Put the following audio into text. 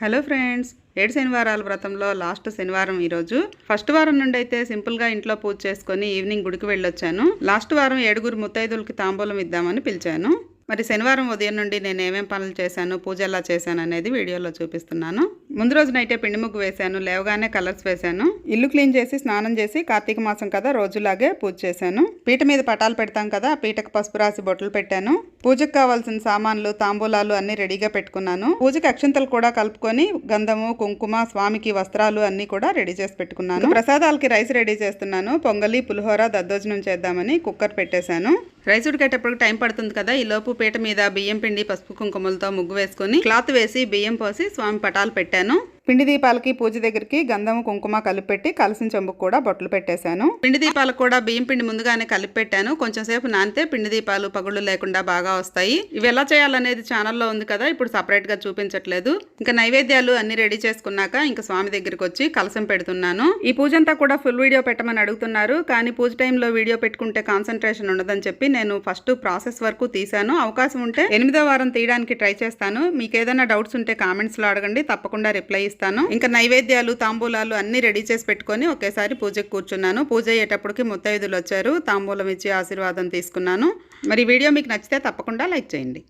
Hello friends ఏడు శనివారాల వ్రతంలో last శనివారం ఈరోజు. ఫస్ట్ వారం నుండి అయితే సింపుల్గా ఇంట్లో పూజ చేసుకొని ఈవినింగ్ గుడికి వెళ్ళొచ్చాను. లాస్ట్ వారం ఏడుగురు ముత్తైదులకి తాంబూలం ఇద్దామని పిలిచాను. మరి శనివారం ఉదయం నుండి నేను ఏమేం పనులు చేశాను పూజ ఎలా చేశాను అనేది వీడియోలో చూపిస్తున్నాను. ముందు రోజు నైటే పిండి ముగ్గు వేశాను లేవగానే కలర్స్ వేశాను. ఇల్లు క్లీన్ చేసి స్నానం చేసి కార్తీక మాసం కదా రోజులాగే పూజ చేశాను. పీట మీద పటాలు పెడతాం కదా పీటకు పసుపు రాసి బొట్లు పెట్టాను. పూజకు కావాల్సిన సామాన్లు తాంబూలాలు అన్ని రెడీగా పెట్టుకున్నాను. పూజకి అక్షంతలు కూడా కలుపుకొని గంధము కుంకుమ స్వామికి వస్త్రాలు అన్ని కూడా రెడీ చేసి పెట్టుకున్నాను. ప్రసాదాలకి రైస్ రెడీ చేస్తున్నాను. పొంగలి పులిహోర దద్దోజనం చేద్దామని కుక్కర్ పెట్టేశాను. రైస్ ఉడికేటప్పుడు టైం పడుతుంది కదా ఈ లోపు పీట మీద బియ్యం పిండి పసుపు కుంకుమలతో ముగ్గు వేసుకొని క్లాత్ వేసి బియ్యం పోసి స్వామి పటాలు పెట్టాను. ¿no? పిండి దీపాలకి పూజ దగ్గరికి గంధం కుంకుమ కలిపి పెట్టి కలిసిన చెంబుకు కూడా బొట్లు పెట్టేశాను. పిండి దీపాలకు కూడా బియ్యం పిండి ముందుగానే కలిపి పెట్టాను కొంచెం సేపు నానితే పిండి దీపాలు పగుళ్ళు లేకుండా బాగా వస్తాయి. ఇవి ఎలా చేయాలనేది ఛానల్లో ఉంది కదా ఇప్పుడు సపరేట్గా చూపించట్లేదు. ఇంకా నైవేద్యాలు అన్ని రెడీ చేసుకున్నాక ఇంకా స్వామి దగ్గరికి వచ్చి కలసం పెడుతున్నాను. ఈ పూజ అంతా కూడా ఫుల్ వీడియో పెట్టమని అడుగుతున్నారు. కానీ పూజ టైంలో వీడియో పెట్టుకుంటే కాన్సన్ట్రేషన్ ఉండదని చెప్పి నేను ఫస్ట్ ప్రాసెస్ వరకు తీశాను. అవకాశం ఉంటే ఎనిమిదో వారం తీయడానికి ట్రై చేస్తాను. మీకు ఏదైనా డౌట్స్ ఉంటే కామెంట్స్లో అడగండి. తప్పకుండా రిప్లై ఇస్తాను. ఇంకా నైవేద్యాలు తాంబూలాలు అన్ని రెడీ చేసి పెట్టుకొని ఒకేసారి పూజకు కూర్చున్నాను. పూజ అయ్యేటప్పటికి ముత్తైదులు వచ్చారు. తాంబూలం ఇచ్చి ఆశీర్వాదం తీసుకున్నాను. మరి వీడియో మీకు నచ్చితే తప్పకుండా లైక్ చేయండి.